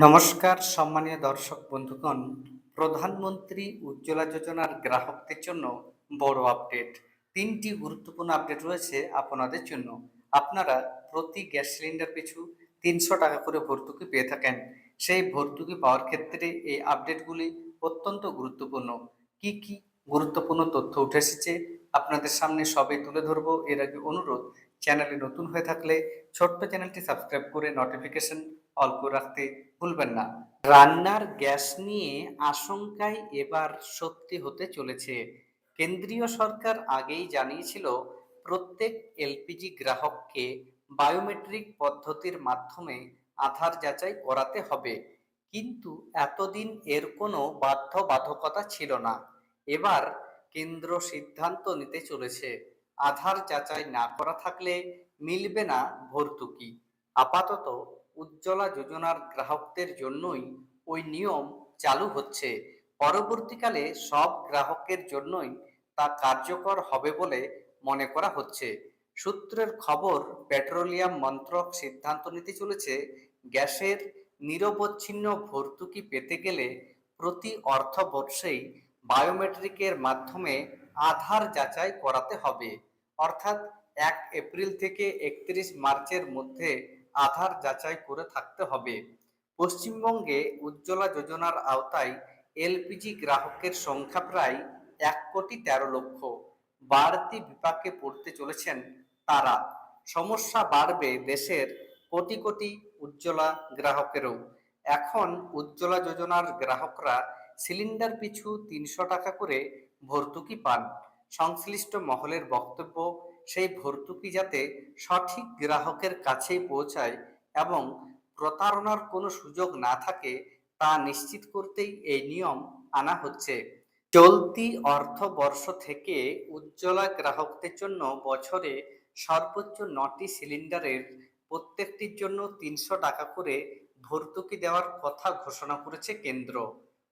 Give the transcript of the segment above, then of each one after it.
নমস্কার, সম্মানীয় দর্শক বন্ধুগণ। প্রধানমন্ত্রী উজ্জ্বলা যোজনার গ্রাহকদের জন্য বড় আপডেট। তিনটি গুরুত্বপূর্ণ আপডেট রয়েছে আপনাদের জন্য। আপনারা প্রতি গ্যাস সিলিন্ডার পিছু তিনশো টাকা করে ভর্তুকি পেয়ে থাকেন। সেই ভর্তুকি পাওয়ার ক্ষেত্রে এই আপডেটগুলি অত্যন্ত গুরুত্বপূর্ণ। কি কি গুরুত্বপূর্ণ তথ্য উঠে এসেছে আপনাদের সামনে সবে তুলে ধরবো। এর আগে অনুরোধ, চ্যানেলে নতুন হয়ে থাকলে ছোট্ট চ্যানেলটি সাবস্ক্রাইব করে নোটিফিকেশন অল করে রাখতে ভুলবেন না। রান্নার গ্যাস নিয়ে আশঙ্কায় এবার সত্যি হতে চলেছে। কেন্দ্রীয় সরকার আগেই জানিয়েছিল, প্রত্যেক এলপিজি গ্রাহককে বায়োমেট্রিক পদ্ধতির মাধ্যমে আধার যাচাই করাতে হবে। কিন্তু এতদিন এর কোনো বাধ্যবাধকতা ছিল না। এবার কেন্দ্র সিদ্ধান্ত নিতে চলেছে। আধার যাচাই না করা থাকলে মিলবে না ভর্তুকি। আপাতত উজ্জ্বলা যোজনার গ্রাহকদের জন্যই ওই নিয়ম চালু হচ্ছে। পরবর্তীকালে সব গ্রাহকের জন্যই তা কার্যকর হবে বলে মনে করা হচ্ছে। সূত্রের খবর, পেট্রোলিয়াম মন্ত্রক সিদ্ধান্ত নিতে চলেছে, গ্যাসের নিরবচ্ছিন্ন ভর্তুকি পেতে গেলে প্রতি অর্থবর্ষেই বায়োমেট্রিকের মাধ্যমে আধার যাচাই করাতে হবে। অর্থাৎ এক এপ্রিল থেকে একত্রিশ মার্চের মধ্যে আধার যাচাই করে থাকতে হবে। পশ্চিমবঙ্গে উজ্জ্বলা যোজনার আওতায় এলপিজি গ্রাহকের সংখ্যা প্রায় এক কোটি তেরো লক্ষ। বাড়তি বিপাকে পড়তে চলেছেন তারা। সমস্যা বাড়বে দেশের কোটি কোটি উজ্জ্বলা গ্রাহকেরও। এখন উজ্জ্বলা যোজনার গ্রাহকরা সিলিন্ডার পিছু তিনশো টাকা করে ভর্তুকি পান। সংশ্লিষ্ট মহলের বক্তব্য সেই ভর্তুকি যাতে সঠিক গ্রাহকের কাছেই পৌঁছায় এবং প্রতারণার কোনো সুযোগ না থাকে তা নিশ্চিত করতেই এই নিয়ম আনা হচ্ছে। চলতি অর্থবর্ষ থেকে উজ্জ্বলা গ্রাহকদের জন্য বছরে সর্বোচ্চ নটি সিলিন্ডারের প্রত্যেকটির জন্য তিনশো টাকা করে ভর্তুকি দেওয়ার কথা ঘোষণা করেছে কেন্দ্র।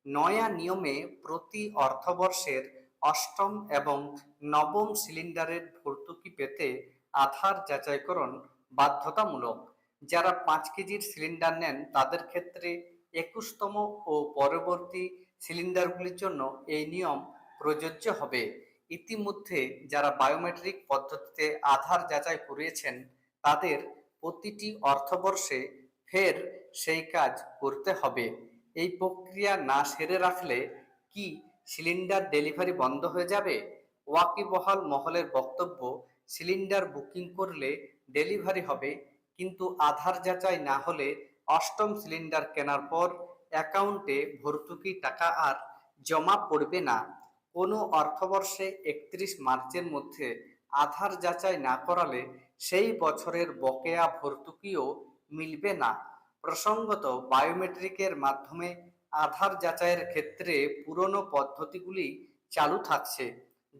নয়া নিয়মে প্রতি অর্থবর্ষের অষ্টম এবং নবম সিলিন্ডারের ভর্তুকি পেতে আধার যাচাইকরণ বাধ্যতামূলক। যারা পাঁচ কেজির সিলিন্ডার নেন, তাদের ক্ষেত্রে একুশতম ও পরবর্তী সিলিন্ডারগুলির জন্য এই নিয়ম প্রযোজ্য হবে। ইতিমধ্যে যারা বায়োমেট্রিক পদ্ধতিতে আধার যাচাই করিয়েছেন, তাদের প্রতিটি অর্থবর্ষে ফের সেই কাজ করতে হবে। এই প্রক্রিয়া না সেরে রাখলে কি সিলিন্ডার ডেলিভারি বন্ধ হয়ে যাবে? ওয়াকিবহাল মহলের বক্তব্য, সিলিন্ডার বুকিং করলে ডেলিভারি হবে, কিন্তু আধার যাচাই না হলে অষ্টম সিলিন্ডার কেনার পর অ্যাকাউন্টে ভর্তুকি টাকা আর জমা পড়বে না। কোনো অর্থবর্ষে একত্রিশ মার্চের মধ্যে আধার যাচাই না করালে সেই বছরের বকেয়া ভর্তুকিও মিলবে না। প্রসঙ্গত, বায়োমেট্রিকের মাধ্যমে আধার যাচাইয়ের ক্ষেত্রে পুরনো পদ্ধতিগুলি চালু থাকছে।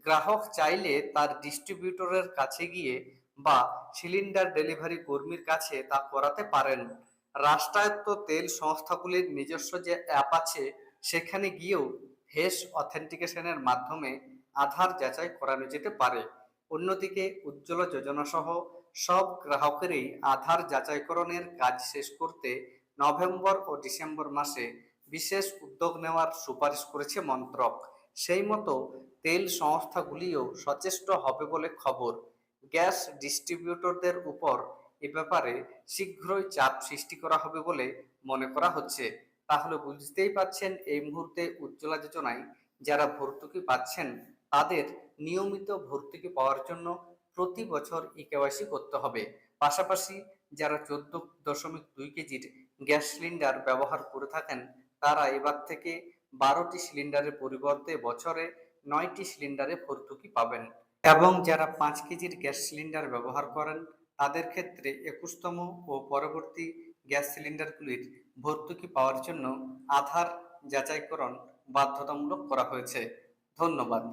গ্রাহক চাইলে তার ডিস্ট্রিবিউটরের কাছে গিয়ে বা সিলিন্ডার ডেলিভারি কর্মীর কাছে তা করাতে পারেন। রাষ্ট্রায়ত্ত তেল সংস্থাগুলির নিজস্ব যে অ্যাপ আছে, সেখানে গিয়েও ফেস অথেন্টিকেশনের মাধ্যমে আধার যাচাই করানো যেতে পারে। অন্যদিকে উজ্জ্বলা যোজনা সহ সব গ্রাহকেরই আধার যাচাইকরণের কাজ শেষ করতে নভেম্বর ও ডিসেম্বর মাসে বিশেষ উদ্যোগ নেওয়ার সুপারিশ করেছে মন্ত্রক। সেই মতো তেল সংস্থাগুলিও সচেষ্ট হবে বলে খবর। গ্যাস ডিস্ট্রিবিউটরদের উপর এ ব্যাপারে শীঘ্রই চাপ সৃষ্টি করা হবে বলে মনে করা হচ্ছে। তাহলে বুঝতেই পাচ্ছেন এই মুহূর্তে উজ্জ্বলা যোজনায় যারা ভর্তুকি পাচ্ছেন, তাদের নিয়মিত ভর্তুকি পাওয়ার জন্য প্রতি বছর ই কেওয়াইসি করতে হবে। পাশাপাশি যারা চোদ্দ দশমিক দুই কেজির গ্যাস সিলিন্ডার ব্যবহার করে থাকেন তারা এবার থেকে বারোটি সিলিন্ডারের পরিবর্তে বছরে নয়টি সিলিন্ডারে ভর্তুকি পাবেন। এবং যারা পাঁচ কেজির গ্যাস সিলিন্ডার ব্যবহার করেন, তাদের ক্ষেত্রে একুশতম ও পরবর্তী গ্যাস সিলিন্ডারগুলির ভর্তুকি পাওয়ার জন্য আধার যাচাইকরণ বাধ্যতামূলক করা হয়েছে। ধন্যবাদ।